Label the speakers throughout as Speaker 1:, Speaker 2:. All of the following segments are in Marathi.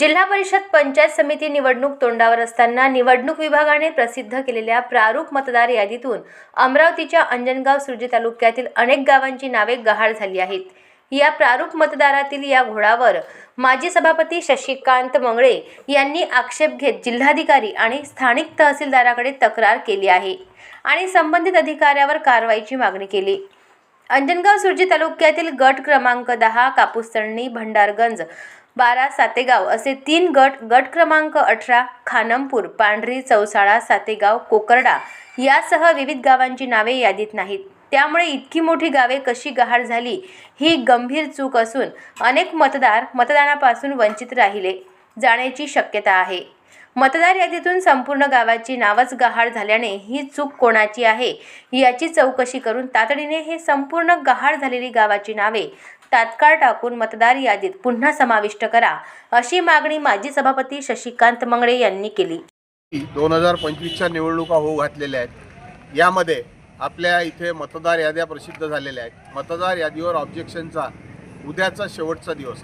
Speaker 1: जिल्हा परिषद पंचायत समिती निवडणूक तोंडावर असताना निवडणूक विभागाने प्रसिद्ध केलेल्या प्रारूप मतदार यादीतून अमरावतीच्या अंजनगाव सुर्जी तालुक्यातील अनेक गावांची नावे गहाळ झाली आहेत. या प्रारूप मतदारातील या घोडावर माजी सभापती शशिकांत मंगळे यांनी आक्षेप घेत जिल्हाधिकारी आणि स्थानिक तहसीलदाराकडे तक्रार केली आहे आणि संबंधित अधिकाऱ्यावर कारवाईची मागणी केली. अंजनगाव सुर्जी तालुक्यातील गट क्रमांक दहा कापूसतळणी भंडारगंज बारा सातेगाव असे तीन गट गट क्रमांक अठरा खानमपूर पांढरी चौसाळा सातेगाव कोकर्डा यासह विविध गावांची नावे यादीत नाहीत. त्यामुळे इतकी मोठी गावे कशी गहाळ झाली ही गंभीर चूक असून अनेक मतदार मतदानापासून वंचित राहिले जाण्याची शक्यता आहे. मतदार यादीतून संपूर्ण गावाची नावच गहाळ झाल्याने ही चूक कोणाची आहे? याची चौकशी करून तातडीने हे संपूर्ण गहाळ झालेली गावाची नावे तात्काळ टाकून मतदार यादीत पुन्हा समाविष्ट करा अशी मागणी माजी सभापती शशिकांत मंगळे यांनी केली.
Speaker 2: दोन हजार पंचवीसच्या निवडणुका होऊ घातलेल्या आहेत. यामध्ये आपल्या इथे मतदार याद्या प्रसिद्ध झालेल्या आहेत. मतदार यादीवर ऑब्जेक्शनचा उद्याचा शेवटचा दिवस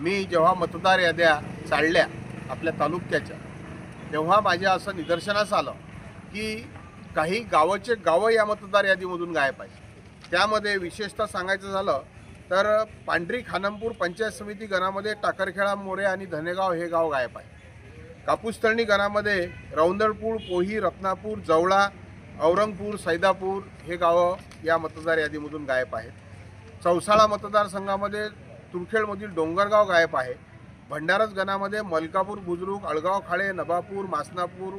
Speaker 2: मी जेव्हा मतदार याद्या चालल्या आपल्या तालुक्याच्या तेव्हा माझ्या असं निदर्शनास आलं की काही गावाचे गावं या मतदार यादीमधून गायब आहेत. त्यामध्ये विशेषतः सांगायचं झालं तर पांढरी खानमपूर पंचायत समिती गणामध्ये टाकरखेळा मोरे आणि धनेगाव हे गाव गायब आहे. कापूसतळणी गणामध्ये रौंदळपूर पोही रत्नापूर जवळा औरंगपूर सैदापूर हे गावं या मतदार यादीमधून गायब आहेत. चौसाळा मतदारसंघामध्ये तुरखेडमधील डोंगरगाव गायब आहे. भंडारच गणामध्ये मलकापूर बुजुर्ग अळगाव खाळे नवापूर मासनापूर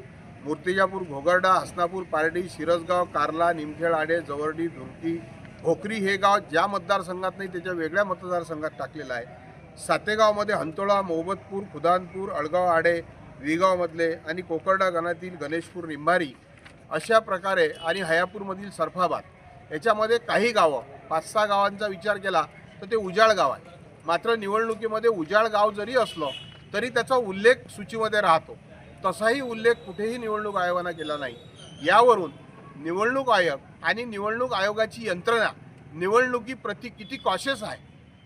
Speaker 2: मूर्तिजापूर घोगर्डा हसनापूर पारडी शिरसगाव कार्ला निमखेड आडे जवरडी धुरकी भोकरी हे गाव ज्या मतदारसंघात नाही त्याच्या वेगळ्या मतदारसंघात टाकलेलं आहे. सातेगावमध्ये हंतोळा मोहबतपूर खुदानपूर अळगाव आडे विगावमधले आणि कोकर्डा गणातील गणेशपूर निंभारी अशा प्रकारे आणि हयापूरमधील सरफाबाद याच्यामध्ये काही गावं पाच सहा गावांचा विचार केला तर ते उजाळ गाव आहे. मात्र निवडणुकीमध्ये उजाळ गाव जरी असलं तरी त्याचा उल्लेख सूचीमध्ये राहतो. तसाही उल्लेख कुठेही निवडणूक आयोगानं केला नाही. यावरून निवडणूक आयोग आणि निवडणूक आयोगाची यंत्रणा निवडणुकीप्रती किती कॉशियस आहे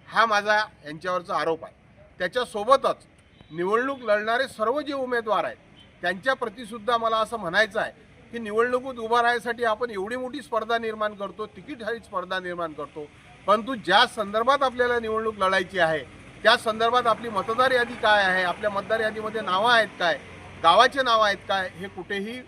Speaker 2: हा माझा यांच्यावरचा आरोप आहे. त्याच्यासोबतच निवडणूक लढणारे सर्व जे उमेदवार आहेत त्यांच्याप्रतीसुद्धा मला असं म्हणायचं आहे की निवडणुकीत उभा राहण्यासाठी आपण एवढी मोठी स्पर्धा निर्माण करतो तिकीटहारी स्पर्धा निर्माण करतो परंतु ज्या संदर्भात आपल्याला निवडणूक लढायची आहे त्या संदर्भात आपली मतदार यादी काय आहे आपल्या मतदार यादीमध्ये नावं आहेत काय गावाचे नावं आहेत काय हे कुठेही